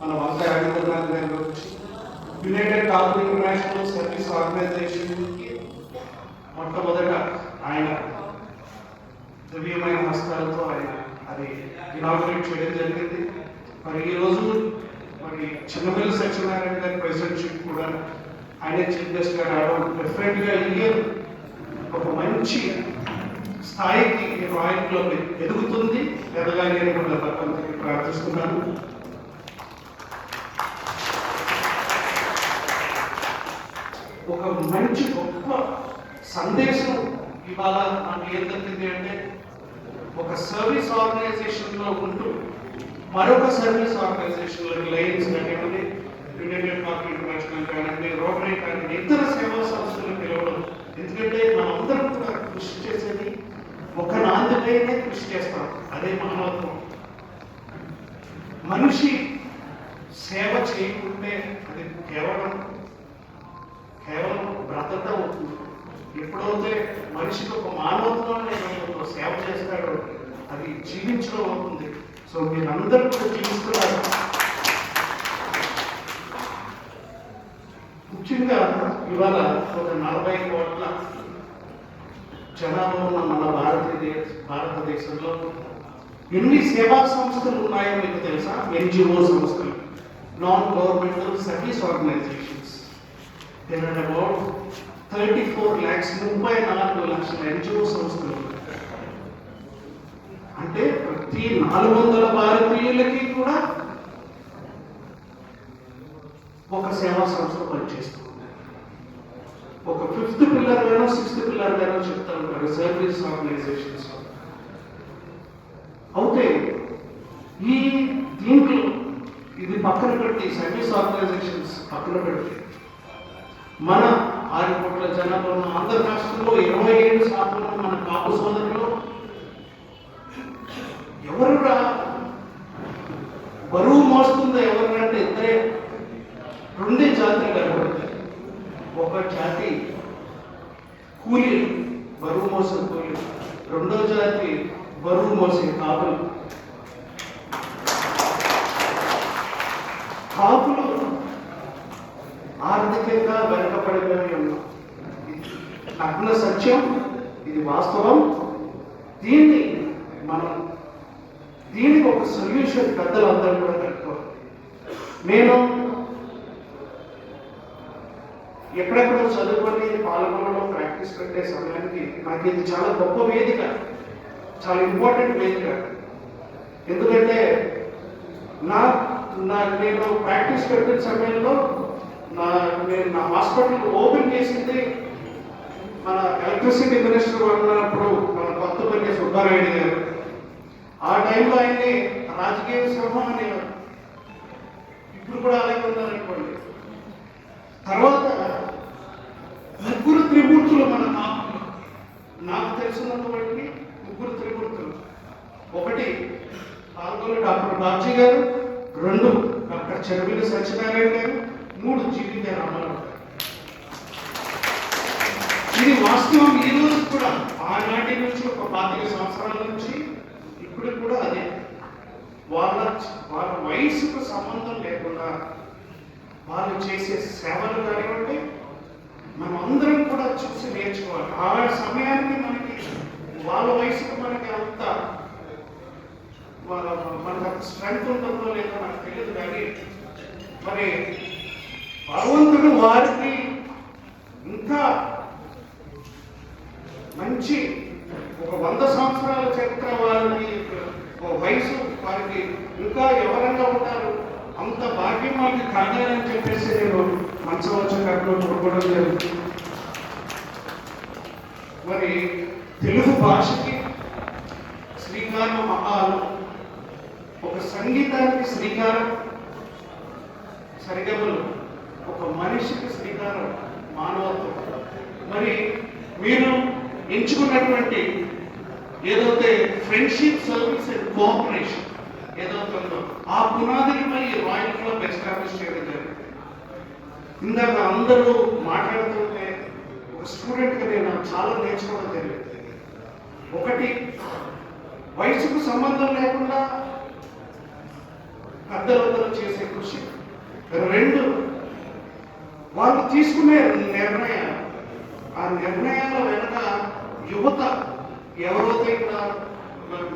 మన వంకాయ రవీంద్రనాథ్ గారి గురించి యునైటెడ్ టాప్ ఇంటర్నేషనల్ సర్వీస్ ఆర్గనైజేషన్కి మొట్టమొదట ఆయన దివ్యమైన హస్తాలతో ఆయన అది ఇనాగ్రేట్ చేయడం జరిగింది. మరి ఈరోజు మరి చిన్నపల్లి సత్యనారాయణ గారి ప్రెసిడెంట్షిప్ కూడా ఆయన చీఫ్ గెస్ట్గా రావడం డెఫినెట్గా ఇయర్ ఒక మంచి స్థాయికి ఈ రాయల్ క్లబ్ ఎదుగుతుంది. ఎదగాలి అని కూడా ప్రార్థిస్తున్నాను. ఒక మంచి గొప్ప సందేశం ఇవాళ నాకు ఏం తగ్గింది అంటే ఒక సర్వీస్ ఆర్గనైజేషన్లో ఉంటూ మరొక సర్వీస్ ఆర్గనైజేషన్లో లయన్స్ కానివ్వండి యునైటెడ్ పార్టీ ఇంటర్నేషనల్ కానివ్వండి రోటరీ కానివ్వండి ఇతర సేవా సంస్థలు పిలవడం. ఎందుకంటే మనందరం కూడా కృషి చేసేది ఒక నాందిపైనే కృషి చేస్తాం. అదే మానవత్వం. మనిషి సేవ చేయకుంటే అది కేవలం కేవలం బ్రతకడం ఎప్పుడైతే మనిషికి ఒక మానవత్వం ఒక సేవ చేస్తాడో అది జీవించడం అవుతుంది. సో మీరందరూ కూడా జీవిస్తున్నారు. ముఖ్యంగా ఇవాళ ఒక నలభై కోట్ల జనాభా ఉన్న మన భారతీయ భారతదేశంలో ఎన్ని సేవా సంస్థలు ఉన్నాయో మీకు తెలుసా? ఎన్జిఓ సంస్థలు non governmental service organisations. There are about thirty four lakhs ముప్పై నాలుగు లక్షల ఎన్జిఓ సంస్థలు అంటే ప్రతి నాలుగు వందల భారతీయులకి కూడా ఒక సేవా సంస్థ పనిచేస్తుంది. ఒక ఫిఫ్త్ పిల్లర్ గానో సిక్స్త్ పిల్లర్ గానో చెప్తా ఉంటారు సర్వీస్ ఆర్గనైజేషన్స్ అయితే ఈ దీంట్లో ఇది పక్కన పెట్టి సర్వీస్ ఆర్గనైజేషన్స్ పక్కన పెట్టి మన ఆరు కోట్ల జనాభా ఉన్న ఆంధ్ర రాష్ట్రంలో ఇరవై ఏడు శాతం మన కాపు సోదరులు. ఎవరు రా? బరువు మోస్తుందో ఎవరు అంటే ఇద్దరే. రెండే జాతులు కనబడతాయి. ఒక జాతి కూలీలు బరువు మోసే కూలీలు. రెండో జాతి బరువు మోసే కాపులు. ఆర్థికంగా ఉన్నాం ఇది సత్యం ఇది వాస్తవం. దీన్ని మనం దీనికి ఒక సొల్యూషన్ పెద్దలందరూ కూడా కట్టుకోవాలి. నేను ఎక్కడెక్కడో చదువుకొని పాల్గొనడం ప్రాక్టీస్ పెట్టే సమయానికి నాకు ఇది చాలా గొప్ప వేదిక. చాలా ఇంపార్టెంట్ వేదిక. ఎందుకంటే నా నేను ప్రాక్టీస్ పెట్టిన సమయంలో నా నేను నా హాస్పిటల్ ఓపెన్ చేసింది మన ఎలక్ట్రిసిటీ మినిస్టర్ ఉన్నప్పుడు మన కొత్తపల్లి సుబ్బారాయుడు గారు. ఆ టైంలో ఆయన్ని రాజకీయ సింహం అనేవారు ఇప్పుడు కూడా అలాగే ఉన్నారనుకోండి తర్వాత ముగ్గురు త్రిమూర్తులు మన నాకు నాకు తెలిసినంత వరకు ముగ్గురు త్రిమూర్తులు. ఒకటి పాల్గొని డాక్టర్ బాబ్జీ గారు రెండు డాక్టర్ చెరవిల్లి సత్యనారాయణ గారు మూడు జీవిత రామారావు ఇది వాస్తవం ఈ రోజు కూడా ఆనాటి నుంచి ఒక పాతిక సంవత్సరాల నుంచి ఇప్పుడు కూడా అదే. వాళ్ళ వాళ్ళ వయసుకు సంబంధం లేకుండా వాళ్ళు చేసే సేవలు కానివ్వండి మనం అందరం కూడా చూసి నేర్చుకోవాలి. ఆ సమయానికి మనకి వాళ్ళ వయసుకు మనకి అంత వాళ్ళ మనకు అంత స్ట్రెంగ్త్ ఉంటుందో లేదో నాకు తెలియదు కానీ మరి భగవంతుడు వారికి ఇంకా మంచి ఒక వంద సంవత్సరాల చరిత్ర వారికి ఒక వయసు వారికి ఇంకా ఎవరంగా ఉంటారు? అంత భాగ్యం వాళ్ళకి కాదని చెప్పేసి నేను మంచవచ్చు వచ్చేటప్పుడు చూడకూడదు జరిగింది. మరి తెలుగు భాషకి శ్రీకారం మహాలు ఒక సంగీతానికి శ్రీకారం సరిగమలు ఒక మనిషికి శ్రీకారం మానవత్వం. మరి మీరు ఎంచుకున్నటువంటి ఏదైతే ఫ్రెండ్షిప్ సర్వీస్ అండ్ కోఆపరేషన్ ఏదైతే ఉందో ఆ పునాదిపై రాయల్ క్లబ్ ఎస్టాబ్లిష్ చేయడం జరిగింది. ఇందాక అందరూ మాట్లాడుతుంటే ఒక స్టూడెంట్గా నేను చాలా నేర్చుకోవడం జరిగింది. ఒకటి వయసుకు సంబంధం లేకుండా పెద్దలందరూ చేసే కృషి. రెండు వాళ్ళు తీసుకునే నిర్ణయం ఆ నిర్ణయాల వెనక యువత ఎవరైతే ఇక్కడ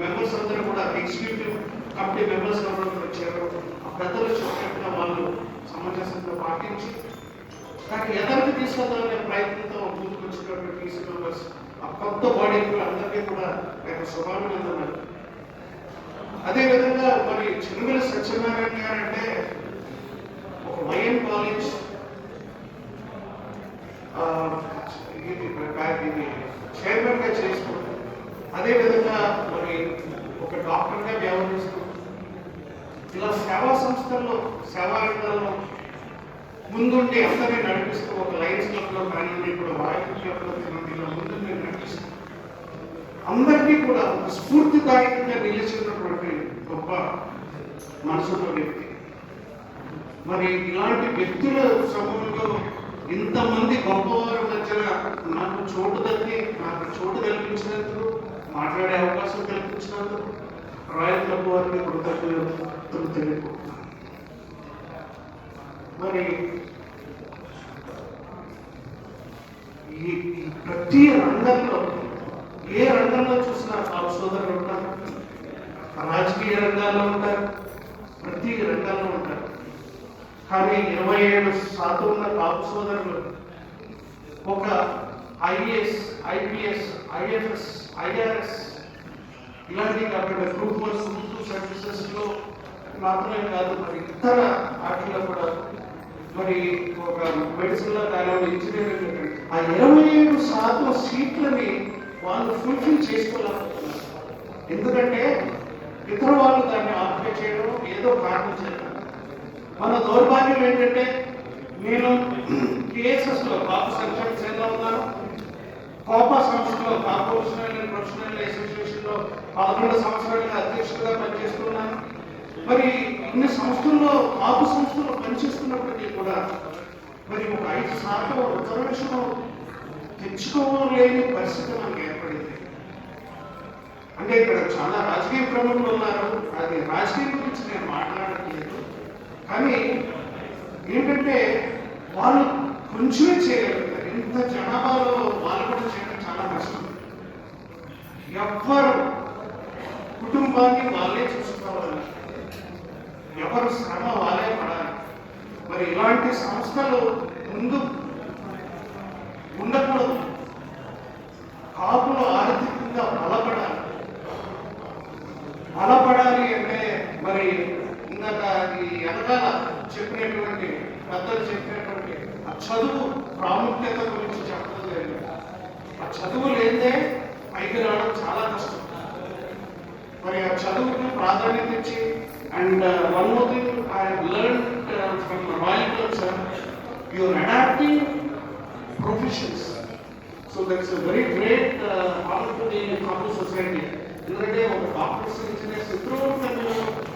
మెంబర్స్ అందరూ కూడా ఎగ్జిక్యూటివ్ కమిటీ మెంబర్స్ ఎవరైతే వచ్చారో ఆ పెద్దలు చెప్పినట్టుగా వాళ్ళు సమంజసంగా పాటించి దాన్ని ఎదరికి తీసుకెళ్దామనే ప్రయత్నంతో ముందుకు వచ్చినటువంటి టీసీ మెంబర్స్ ఆ కొత్త బాడీకి అందరికీ కూడా నేను శుభాభినందనలు. అదేవిధంగా మరి చిరుమల సత్యనారాయణ గారు అంటే ఒక వైఎన్ కాలేజ్ ఇది ఇది చైర్మన్గా అదేవిధంగా మరి ఒక డాక్టర్గా వ్యవహరిస్తూ ఇలా సేవా సంస్థల్లో సేవా రంగాల్లో ముందుండి అందరినీ నడిపిస్తూ ఒక లయన్స్ క్లబ్లో కానివ్వండి ఇప్పుడు వాయు క్లబ్లో కానివ్వండి ఇలా ముందుండి నడిపిస్తూ అందరికీ కూడా స్ఫూర్తిదాయకంగా నిలిచినటువంటి గొప్ప మనసులో వ్యక్తి. మరి ఇలాంటి వ్యక్తుల సమూహంలో ఇంతమంది గొప్పవారి మధ్యన నాకు చోటు దక్కి నాకు చోటు కల్పించినందుకు మాట్లాడే అవకాశం కల్పించినందుకు రాయల్ క్లబ్ వారికి కృతజ్ఞతలు తెలియకుంటున్నాను మరి ఈ ప్రతి రంగంలో ఏ రంగంలో చూసినా కాపు సోదరులు ఉంటారు రాజకీయ రంగాల్లో ఉంటారు ప్రతి రంగంలో కానీ ఇరవై ఏడు శాతం ఉన్న కాపు సోదరులు ఒక ఐఏఎస్ ఐపీఎస్ ఐఎఫ్ఎస్ ఐఆర్ఎస్ ఇలాంటి కాకుండా గ్రూప్ వన్ గ్రూప్ టూ సర్వీసెస్లో మాత్రమే కాదు మరి ఇతర వాటిలో కూడా మరి ఒక మెడిసిన్లో ఇంజనీరింగ్ ఆ ఇరవై ఏడు శాతం సీట్లని వాళ్ళు ఫుల్ఫిల్ చేసుకోలేకపోతున్నారు. ఎందుకంటే ఇతర వాళ్ళు దాన్ని ఆక్యుపై చేయడం ఏదో కారణం చేయడం మన దౌర్భాగ్యం ఏంటంటే నేను కేసెస్లో కాపు సంక్షేమ సేవలో ఉన్నాను. కోపా సంస్థలో కార్పొరేషన్ అండ్ ప్రొఫెషనల్ అసోసియేషన్లో పదకొండు సంవత్సరాలుగా అధ్యక్షుడిగా పనిచేస్తున్నాను. మరి ఇన్ని సంస్థల్లో కాపు సంస్థలో పనిచేస్తున్నప్పటికీ కూడా మరి ఒక ఐదు శాతం రిజర్వేషన్ తెచ్చుకోలేని పరిస్థితి మనకు ఏర్పడింది. అంటే ఇక్కడ చాలా రాజకీయ ప్రముఖులు ఉన్నారు. అది రాజకీయం గురించి నేను మాట్లాడట్లేదు. కానీ ఏంటంటే వాళ్ళు కొంచెమే చేయగలుగుతారు ఇంత జనాభాలో వాళ్ళు కూడా చేయడం చాలా కష్టం. ఎవ్వరు కుటుంబాన్ని వాళ్ళే చూసుకోవాలి. ఎవరు శ్రమ వాళ్ళే పడాలి. మరి ఇలాంటి సంస్థలు ముందు ఉండకూడదు. కాపులు ఆర్థికంగా బలపడాలి. బలపడాలి అంటే మరి ఇందాక ఈ వెనకాల చెప్పినటువంటి పెద్దలు చెప్పినటువంటి ఆ చదువు ప్రాముఖ్యత గురించి చెప్పడం జరిగింది. ఆ చదువు లేదే పైకి రావడం చాలా కష్టం. మరి ఆ చదువుకి ప్రాధాన్యత ఇచ్చి and one more thing I learn from royal club sir your adapting professions so that's very great hall to the congress society ఎందుకంటే ఒక డాక్టర్స్ ఇచ్చిన ఇద్దరు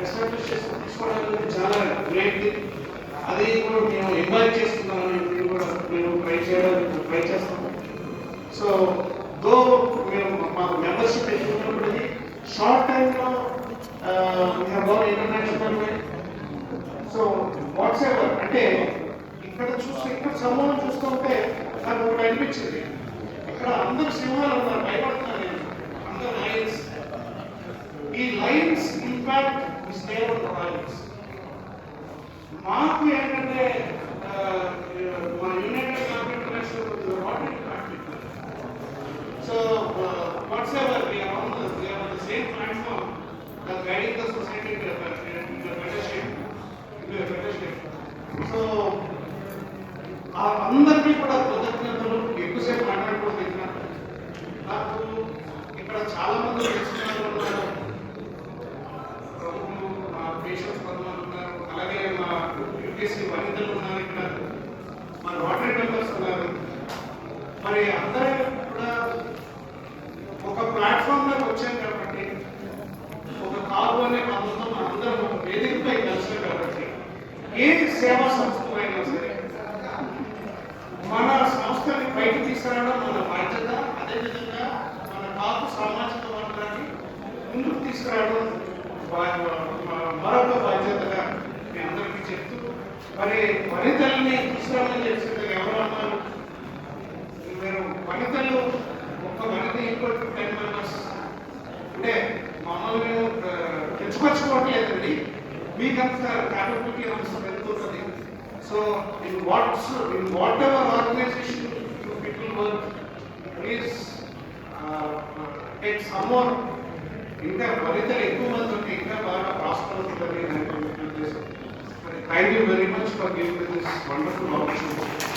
ఎస్టాబ్లిష్ చేసుకుని తీసుకోవడానికి చాలా గ్రేట్ అది కూడా మేము ఎంక్వైరీ చేస్తున్నామని ఇది కూడా మేము ట్రై చేయడానికి ట్రై చేస్తాము సో దో మేము మాకు మెంబర్షిప్ ఎక్కున్నప్పటికీ షార్ట్ టైంలో ఇంటర్నేషనల్ సో వాట్సాప్ అంటే ఇక్కడ చూస్తే ఇక్కడ సమూహం చూస్తుంటే నాకు ఒకటి అనిపించింది. ఇక్కడ అందరు సింహాలు ఉన్నారు భయపడుతున్నారు. అందరు నాయన్స్ ఈ లైన్స్ ఇంపాక్ట్ ఈ స్టేట్ ఆఫ్ పాలిటిక్స్ మాకు ఏంటంటే మన united so whatsoever we are on guiding society to so ఆ అందరికీ కూడా కృతజ్ఞతలు ఎక్కువసేపు మాట్లాడుకోవడం నాకు ఇక్కడ చాలా మంది యూపీఎస్సీ వనితలు ఉన్నారు ఇక్కడ. మా రోటరీ మెంబర్స్ ఉన్నారు. మరి అందరూ కూడా ఒక ప్లాట్ఫామ్ దాకా వచ్చాం కాబట్టి ఒక కాలు అనే పద్ధతితో మనందరం ఒక వేదికపై కలిసాం కాబట్టి ఏ సేవా సంస్థలైనా సరే మన సంస్థని పైకి తీసుకురావడం మన బాధ్యత అదేవిధంగా మన కాపు సామాజిక వర్గాన్ని ముందుకు తీసుకురావడం మరొక బాధ్యతగా మీ అందరికీ చెప్తూ మరి వనితల్ని తీసుకురామని చెప్తుంది ఎవరు అన్నారు మీరు వనితలు ఒక్క వనిత ఇంకో టెన్ మెంబర్స్ అంటే మమ్మల్ని మేము తెచ్చుకొచ్చుకోవట్లేదండి. మీకు అంత క్యాపబిలిటీ అంశం పెరుగుతుంది so in what's in whatever organisation you people work please take some more ఇంకా వనితలు ఎక్కువ మంది ఉంటే ఇంకా బాగా ప్రాస్పర్ అవుతుందని నేను Thank you very much for giving me this wonderful opportunity.